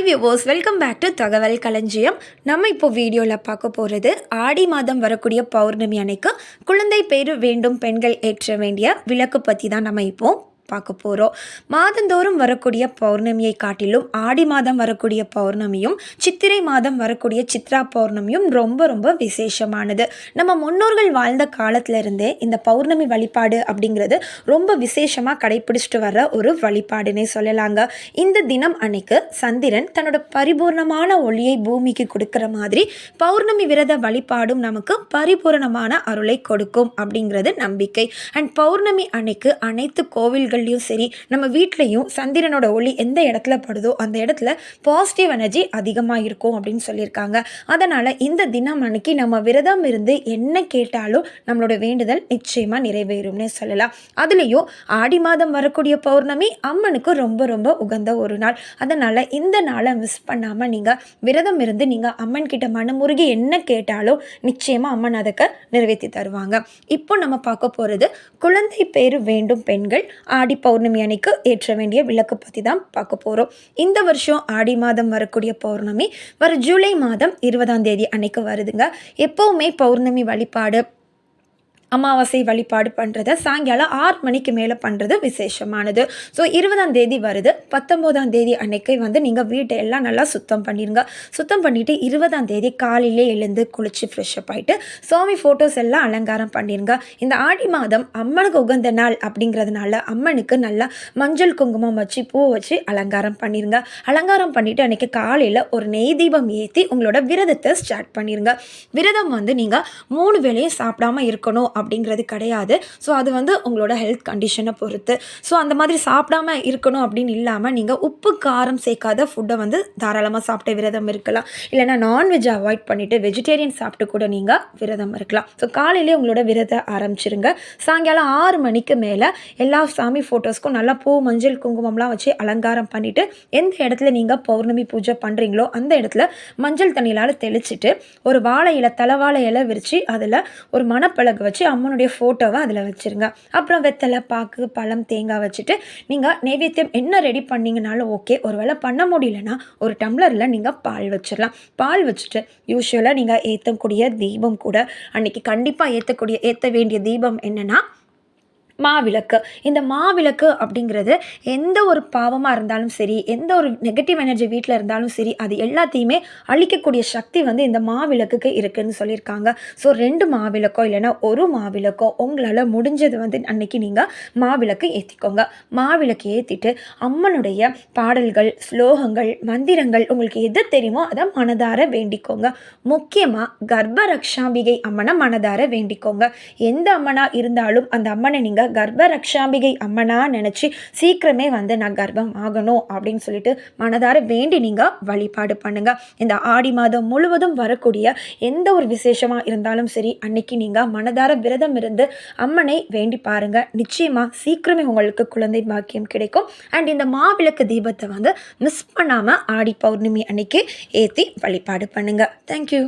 Hi viewers welcome back to Thagaval Kalanjiyam நம்ம இப்போ வீடியோவில் பார்க்க போகிறது ஆடி மாதம் வரக்கூடிய பௌர்ணமி அன்னைக்கு குழந்தை பேர் வேண்டும் பெண்கள் ஏற்ற வேண்டிய விளக்கு பற்றி தான் நம்ம இப்போ பார்க்க போகிறோம் மாதந்தோறும் வரக்கூடிய பௌர்ணமியை காட்டிலும் ஆடி மாதம் வரக்கூடிய பௌர்ணமியும் சித்திரை மாதம் வரக்கூடிய சித்ரா பௌர்ணமியும் ரொம்ப ரொம்ப விசேஷமானது. நம்ம முன்னோர்கள் வாழ்ந்த காலத்துல இருந்தே இந்த பௌர்ணமி வழிபாடு அப்படிங்கிறது ரொம்ப விசேஷமாக கடைபிடிச்சிட்டு வர்ற ஒரு வழிபாடுனே சொல்லலாங்க. இந்த தினம் அன்னைக்கு சந்திரன் தன்னோட பரிபூர்ணமான ஒளியை பூமிக்கு கொடுக்குற மாதிரி பௌர்ணமி விரத வழிபாடும் நமக்கு பரிபூரணமான அருளை கொடுக்கும் அப்படிங்கிறது நம்பிக்கை. அண்ட் பௌர்ணமி அன்னைக்கு அனைத்து கோவில்கள் இடங்கள்லையும் சரி நம்ம வீட்லேயும் சந்திரனோட ஒளி எந்த இடத்துல படுதோ அந்த இடத்துல பாசிட்டிவ் எனர்ஜி அதிகமாக இருக்கும் அப்படின்னு சொல்லியிருக்காங்க. அதனால் இந்த தினம் அன்னைக்கு நம்ம விரதம் இருந்து என்ன கேட்டாலும் நம்மளோட வேண்டுதல் நிச்சயமாக நிறைவேறும்னே சொல்லலாம். அதுலேயும் ஆடி மாதம் வரக்கூடிய பௌர்ணமி அம்மனுக்கு ரொம்ப ரொம்ப உகந்த ஒரு நாள். அதனால் இந்த நாளை மிஸ் பண்ணாமல் நீங்கள் விரதம் இருந்து நீங்கள் அம்மன் கிட்ட மனமுருகி என்ன கேட்டாலும் நிச்சயமாக அம்மன் அதுக்கு நிறைவேற்றி தருவாங்க. இப்போ நம்ம பார்க்க போகிறது குழந்தை பேர் வேண்டும் பெண்கள் ஆடி ஆடி பௌர்ணமி அன்னைக்கு ஏற்ற வேண்டிய விளக்கு பற்றி தான் பார்க்க போகிறோம் இந்த வருஷம் ஆடி மாதம் வரக்கூடிய பௌர்ணமி வர ஜூலை மாதம் இருபதாம் தேதி அன்னைக்கு வருதுங்க. எப்போவுமே பௌர்ணமி வழிபாடு அமாவாசை வழிபாடு பண்ணுறத சாயங்காலம் ஆறு மணிக்கு மேலே பண்ணுறது விசேஷமானது. ஸோ இருபதாம் தேதி வருது. பத்தொம்போதாம் தேதி அன்னைக்கு வந்து நீங்கள் வீட்டை எல்லாம் நல்லா சுத்தம் பண்ணிடுங்க சுத்தம் பண்ணிவிட்டு இருபதாம் தேதி காலையிலே எழுந்து குளித்து ஃப்ரெஷ்அப் ஆகிட்டு சுவாமி ஃபோட்டோஸ் எல்லாம் அலங்காரம் பண்ணிடுங்க இந்த ஆடி மாதம் அம்மனுக்கு உகந்த நாள் அப்படிங்கிறதுனால அம்மனுக்கு நல்லா மஞ்சள் குங்குமம் வச்சு பூ வச்சு அலங்காரம் பண்ணிடுங்க அலங்காரம் பண்ணிவிட்டு அன்றைக்கி காலையில் ஒரு நெய் தீபம் ஏற்றி உங்களோட விரதத்தை ஸ்டார்ட் பண்ணிடுங்க விரதம் வந்து நீங்கள் மூணு வேலையும் சாப்பிடாம இருக்கணும் அப்படிங்கிறது கிடையாது. ஸோ அது வந்து உங்களோட ஹெல்த் கண்டிஷனை பொறுத்து. ஸோ அந்த மாதிரி சாப்பிடாம இருக்கணும் அப்படின்னு இல்லாமல் நீங்கள் உப்பு காரம் சேர்க்காத ஃபுட்டை வந்து தாராளமாக சாப்பிட்ட விரதம் இருக்கலாம். இல்லைனா நான்வெஜ் அவாய்ட் பண்ணிவிட்டு வெஜிடேரியன் சாப்பிட்டு கூட நீங்கள் விரதம் இருக்கலாம். ஸோ காலையிலே உங்களோட விரதம் ஆரம்பிச்சிருங்க. சாயங்காலம் ஆறு மணிக்கு மேலே எல்லா சாமி ஃபோட்டோஸ்க்கும் நல்லா பூ மஞ்சள் குங்குமம்லாம் வச்சு அலங்காரம் பண்ணிவிட்டு எந்த இடத்துல நீங்கள் பௌர்ணமி பூஜை பண்ணுறீங்களோ அந்த இடத்துல மஞ்சள் தண்ணியிலால் தெளிச்சிட்டு ஒரு வாழை இலை தலைவாழை இலை விரித்து அதில் ஒரு மணப்பழகு வச்சு அம்மனுடைய ஃபோட்டோவை அதில் வச்சுருங்க. அப்புறம் வெத்தலை பாக்கு பழம் தேங்காய் வச்சுட்டு நீங்கள் நைவேத்தியம் என்ன ரெடி பண்ணிங்கனாலும் ஓகே ஒரு வேளை பண்ண முடியலன்னா ஒரு டம்ளரில் நீங்கள் பால் வச்சிடலாம் பால் வச்சுட்டு யூஸ்வலாக நீங்கள் ஏற்றக்கூடிய தீபம் கூட அன்றைக்கி கண்டிப்பாக ஏற்றக்கூடிய ஏற்ற வேண்டிய தீபம் என்னென்னா மாவிளக்கு. இந்த மாவிளக்கு அப்படிங்கிறது எந்த ஒரு பாவமாக இருந்தாலும் சரி எந்த ஒரு நெகட்டிவ் எனர்ஜி வீட்டில் இருந்தாலும் சரி அது எல்லாத்தையுமே அழிக்கக்கூடிய சக்தி வந்து இந்த மாவிளக்குக்கு இருக்குதுன்னு சொல்லியிருக்காங்க. ஸோ ரெண்டு மாவிளக்கோ இல்லைன்னா ஒரு மாவிளக்கோ உங்களால் முடிஞ்சது வந்து அன்னைக்கு நீங்கள் மாவிளக்கு ஏற்றிக்கோங்க மாவிளக்கு ஏற்றிட்டு அம்மனுடைய பாடல்கள் ஸ்லோகங்கள் மந்திரங்கள் உங்களுக்கு எது தெரியுமோ அதை மனதார வேண்டிக்கோங்க. முக்கியமாக கர்ப்ப ரக்ஷாம்பிகை அம்மனை மனதார வேண்டிக்கோங்க. எந்த அம்மனாக இருந்தாலும் அந்த அம்மனை நீங்கள் கர்ப்ப ரக்ஷாம்பிகை அம்மனா நினச்சி சீக்கிரமே வந்து நான் கர்ப்பம் ஆகணும் அப்படின்னு சொல்லிட்டு மனதார வேண்டி நீங்கள் வழிபாடு பண்ணுங்கள் இந்த ஆடி மாதம் முழுவதும் வரக்கூடிய எந்த ஒரு விசேஷமாக இருந்தாலும் சரி அன்னைக்கு நீங்கள் மனதார விரதம் இருந்து அம்மனை வேண்டி பாருங்கள் நிச்சயமாக சீக்கிரமே உங்களுக்கு குழந்தை பாக்கியம் கிடைக்கும். அண்ட் இந்த மாவிளக்கு தீபத்தை வந்து மிஸ் பண்ணாமல் ஆடி பௌர்ணமி அன்னைக்கு ஏற்றி வழிபாடு பண்ணுங்கள் தேங்க்யூ